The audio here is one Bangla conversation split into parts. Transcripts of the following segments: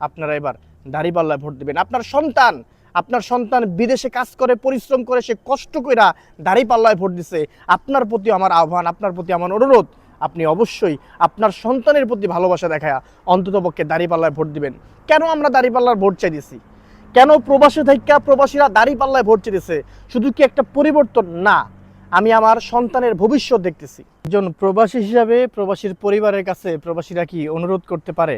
আপনারা এবার দাড়িপাল্লায় ভোট দিবেন। আপনার সন্তান আপনার সন্তান বিদেশে কাজ করে, পরিশ্রম করে, সে কষ্ট কইরা দাড়িপাল্লায় ভোট দিছে। আপনার প্রতি আমার আহ্বান, আপনার প্রতি আমার অনুরোধ। আপনি অবশ্যই আপনার সন্তানের প্রতি ভালোবাসা দেখায় অন্ততপক্ষে দাড়িপাল্লায় ভোট দিবেন। কেন আমরা দাড়িপাল্লার ভোট চাইতেছি? কেন প্রবাসী থেকে প্রবাসীরা দাড়িপাল্লায় ভোট চাইতেছে? শুধু কি একটা পরিবর্তন? না। আমি আমার সন্তানের ভবিষ্যৎ দেখতেছি। একজন প্রবাসী হিসাবে প্রবাসীর পরিবারের কাছে প্রবাসীরা কি অনুরোধ করতে পারে?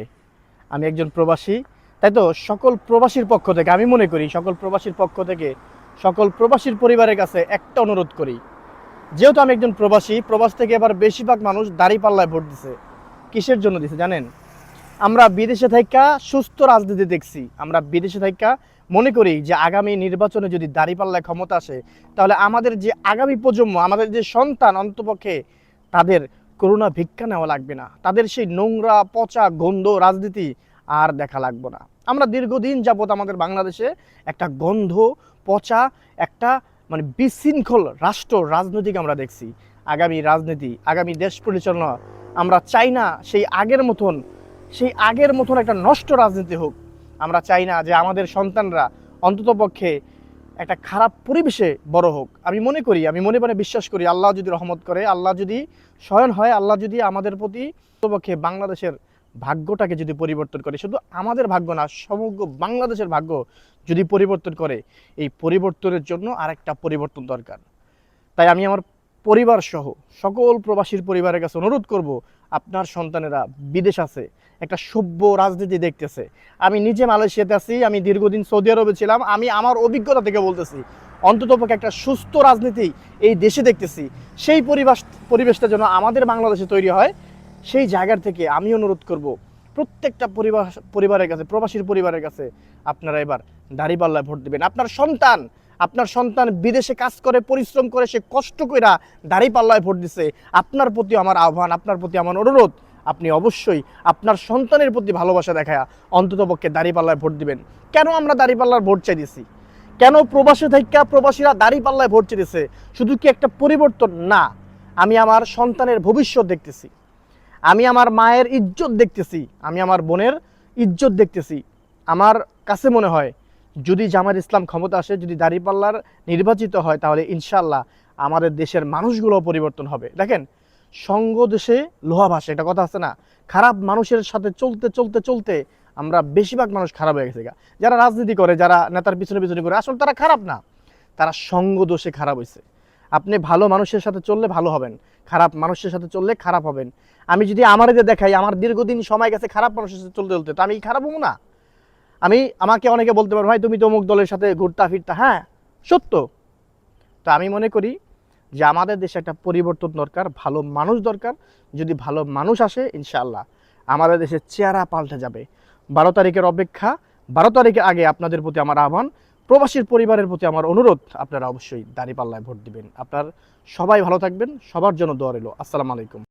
আমি একজন প্রবাসী। তাই তো, সকল প্রবাসীর পক্ষ থেকে, আমি মনে করি সকল প্রবাসীর পক্ষ থেকে, সকল প্রবাসীর পরিবারের কাছে একটা অনুরোধ করি। যেহেতু আমি একজন প্রবাসী, প্রবাস থেকে এবার বেশিরভাগ মানুষ দাড়ি পাল্লায় ভোট দিছে। কিসের জন্য দিছে জানেন? আমরা বিদেশে থাইকা সুস্থ রাজনীতি দেখছি। আমরা বিদেশে থাইকা মনে করি যে আগামী নির্বাচনে যদি দাঁড়িপাল্লায় ক্ষমতা আসে, তাহলে আমাদের যে আগামী প্রজন্ম, আমাদের যে সন্তান অন্তপক্ষে, তাদের করোনা ভিক্ষা নেওয়া লাগবে না। তাদের সেই নোংরা, পচা গন্ধ রাজনীতি আর দেখা লাগবে না। আমরা দীর্ঘদিন যাবৎ আমাদের বাংলাদেশে একটা গন্ধ, পচা, একটা মানে বিশৃঙ্খল রাষ্ট্র, রাজনৈতিক আমরা দেখছি। আগামী রাজনীতি, আগামী দেশ পরিচালনা, আমরা চাই না সেই আগের মতন, সেই আগের মতন একটা নষ্ট রাজনীতি হোক। আমরা চাই না যে আমাদের সন্তানরা অন্ততপক্ষে একটা খারাপ পরিবেশে বড় হোক। আমি মনে করি, আমি মনে মনে বিশ্বাস করি, আল্লাহ যদি রহমত করে, আল্লাহ যদি স্বয়ন হয়, আল্লাহ যদি আমাদের প্রতি পক্ষে বাংলাদেশের ভাগ্যটাকে যদি পরিবর্তন করে, শুধু আমাদের ভাগ্য না, সমগ্র বাংলাদেশের ভাগ্য যদি পরিবর্তন করে, এই পরিবর্তনের জন্য আরেকটা পরিবর্তন দরকার। তাই আমি আমার পরিবার সহ সকল প্রবাসীর পরিবারের কাছে অনুরোধ করব, আপনার সন্তানেরা বিদেশ আছে, একটা সভ্য রাজনীতি দেখতেছে। আমি নিজে মালয়েশিয়াতে আছি, আমি দীর্ঘদিন সৌদি আরবে ছিলাম, আমি আমার অভিজ্ঞতা থেকে বলতেছি অন্ততপক্ষে একটা সুস্থ রাজনীতি এই দেশে দেখতেছি। সেই পরিবেশ পরিবেশটা যেন আমাদের বাংলাদেশে তৈরি হয়, সেই জায়গার থেকে আমি অনুরোধ করব, প্রত্যেকটা পরিবার পরিবারের কাছে, প্রবাসীর পরিবারের কাছে আপনারা এবার দাড়িপাল্লায় ভোট দিবেন। আপনার সন্তান আপনার সন্তান বিদেশে কাজ করে, পরিশ্রম করে, সে কষ্ট কইরা দাড়িপাল্লায় ভোট দিছে। আপনার প্রতি আমার আহ্বান, আপনার প্রতি আমার অনুরোধ, আপনি অবশ্যই আপনার সন্তানের প্রতি ভালোবাসা দেখায় অন্ততপক্ষে দাড়িপাল্লায় ভোট দিবেন। কেন আমরা দাড়িপাল্লার ভোট চাই দিছি কেন প্রবাসী থেকে প্রবাসীরা দাড়িপাল্লায় ভোট চেয়েছে শুধু কি একটা পরিবর্তন? না। আমি আমার সন্তানের ভবিষ্যৎ দেখতেছি। আমি আমার মায়ের ইজ্জত দেখতেছি। আমি আমার বোনের ইজ্জত দেখতেছি। আমার কাছে মনে হয় যদি জামাত ইসলাম ক্ষমতা আসে, যদি দাঁড়িপাল্লার নির্বাচিত হয়, তাহলে ইনশাল্লাহ আমাদের দেশের মানুষগুলো পরিবর্তন হবে। দেখেন, সঙ্গ দেশে লোহা ভাসে, একটা কথা আছে না? খারাপ মানুষের সাথে চলতে চলতে চলতে আমরা বেশিরভাগ মানুষ খারাপ হয়ে গেছে। যারা রাজনীতি করে, যারা নেতার পিছনে পিছনে করে আসলে তারা খারাপ না। তারা সঙ্গ দোষে খারাপ হয়েছে আপনি ভালো মানুষের সাথে চললে ভালো হবেন, খারাপ মানুষের সাথে চললে খারাপ হবেন। আমি যদি আমার দেখাই, আমার দীর্ঘদিন সময় গেছে খারাপ মানুষের সাথে চলতে চলতে, তো আমি খারাপ হব না? আমি আমাকে অনেকে বলতে পারব, ভাই, তুমি তো অমুক দলের সাথে ঘুরতা ফিরতা। হ্যাঁ সত্য। তো আমি মনে করি যে আমাদের দেশে একটা পরিবর্তন দরকার, ভালো মানুষ দরকার। যদি ভালো মানুষ আসে, ইনশাআল্লাহ আমাদের দেশের চেহারা পাল্টে যাবে। বারো তারিখের অপেক্ষা, বারো তারিখের আগে আপনাদের প্রতি আমার আহ্বান, প্রবাসীর পরিবারের প্রতি আমার অনুরোধ, আপনারা অবশ্যই দাঁড়িপাল্লায় ভোট দিবেন। আপনার সবাই ভালো থাকবেন, সবার জন্য দোয়া রইল। আসসালামু আলাইকুম।